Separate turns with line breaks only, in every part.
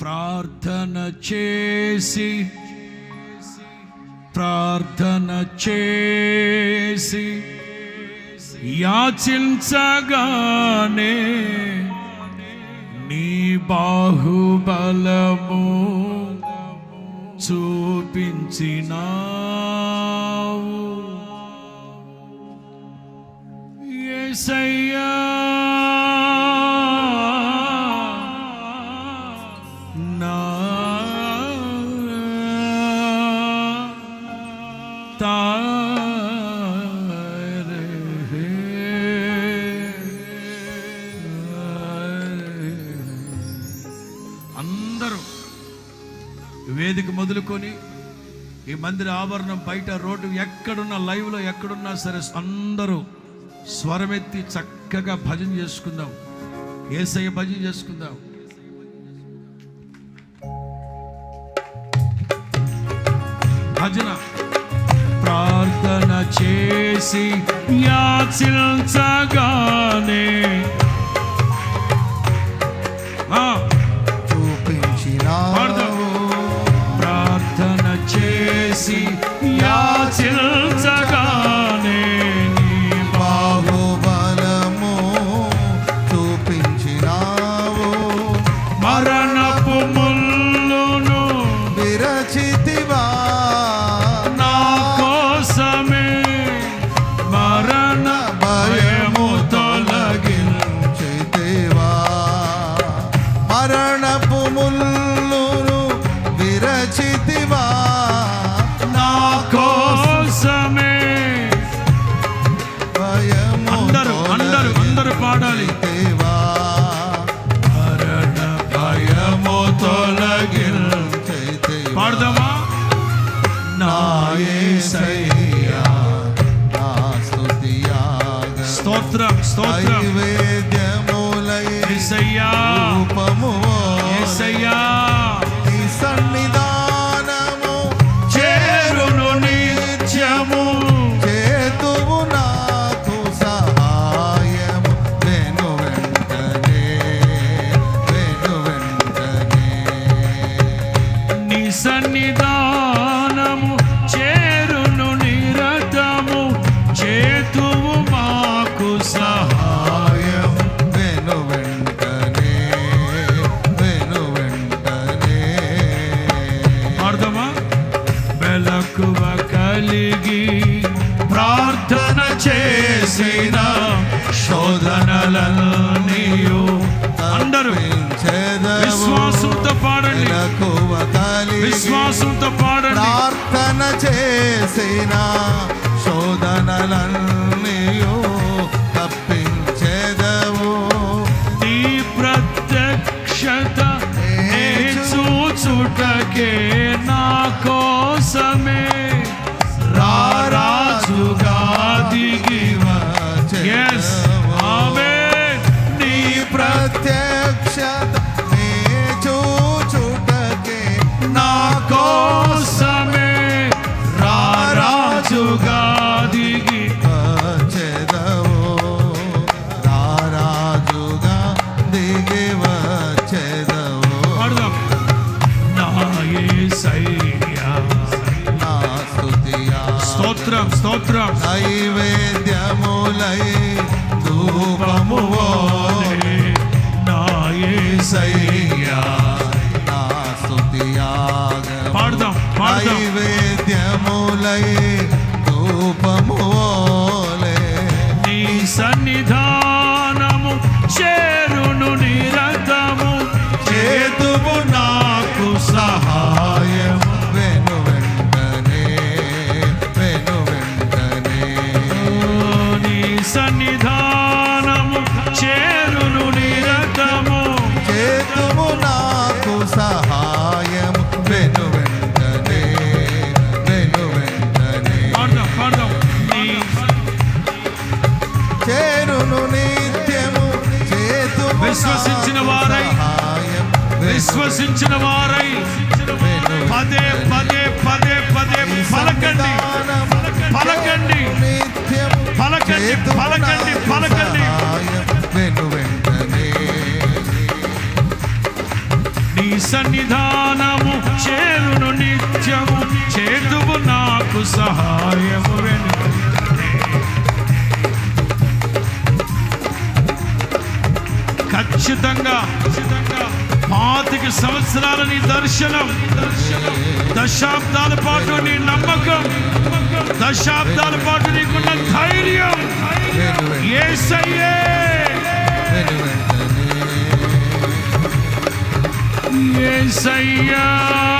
ప్రార్థన చేసి ప్రార్థన చేసి యాచించగానే నీ బాహుబలము చూపించినా. నా అందరూ వేదిక మొదలుకొని ఈ మందిర ఆవరణం బయట రోడ్డు ఎక్కడున్నా లైవ్లో ఎక్కడున్నా సరే అందరూ స్వరమెత్తి చక్కగా భజన చేసుకుందాం. ఏసయ్య భజన చేసుకుందాం. భజన. ప్రార్థన చేసి యాచించగానే స్తోత్రం స్తోత్రం.
నైవేద్యములై
యేసయ్యా
రూపము
యేసయ్యా
నీ సన్నిధానము
చేరును నిత్యము.
చేతువు నాకు సహాయము. వెను వెంటనే వెను వెంటనే.
నీ సన్నిధానము వెలకువ కలిగి ప్రార్థన చేసిన శోధనలన్నీయు అందరూ విశ్వాసంతో పాడండి. విశ్వాసంతో పాడండి.
ప్రార్థన చేసిన
పాడదాం పాడదాం.
నైవేద్యములై ధూపము వోలే
నీ సన్నిధానము చేరును నిరతము. చేతువు నాకు సహాయం పలకండి పలకండి.
వెను వెంటనే.
నీ సన్నిధానము చేరును నిత్యము చేతువు నాకు సహాయము వెనుక ఖచ్చితంగా ఖచ్చితంగా. పాతిక సంవత్సరాల నీ దర్శనం. దర్శనం దశాబ్దాల పాటు నీ నమ్మకం. దశాబ్దాల పాటు నీకున్న ధైర్యం. ఏసయ్యే. ఏసయ్యా.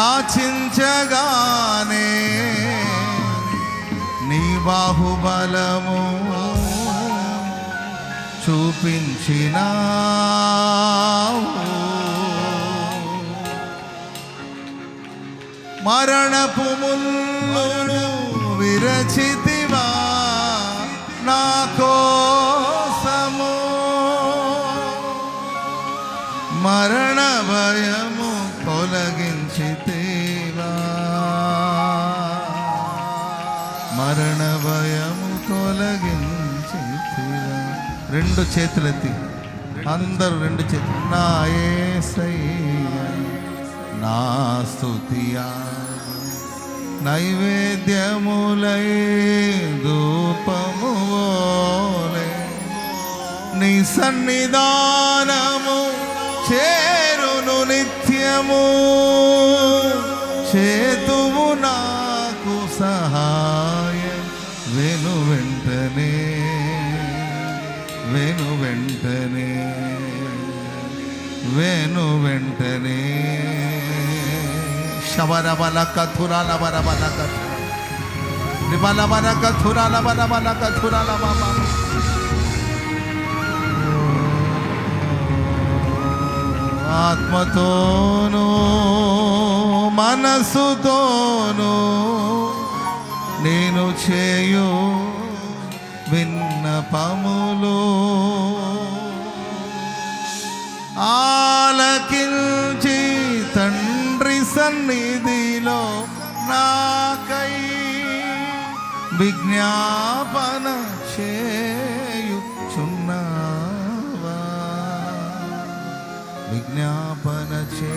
యాచించగానే నీ బాహుబలము చూపించిన మరణపు ముల్లును విరచితివా నా కోసము. మరణ భయం రెండు చేతులెత్తి. అందరూ రెండు చేతులు నా యేసయ్య నా స్తుతియా. నైవేద్యములై ధూపములే నీ సన్నిధానము చేరును నిత్యము. వెను వెంటనే శబరబల కథురాల బరబల కథ నిబల బల కథురాల బరబల కథురాల బాబా ఆత్మతోనూ మనసుతోనూ నేను చేయు విన్నపములు ఆలకించి తండ్రి సన్నిధిలో నాకై విజ్ఞాపన చేయుచున్నావా? విజ్ఞాపన చే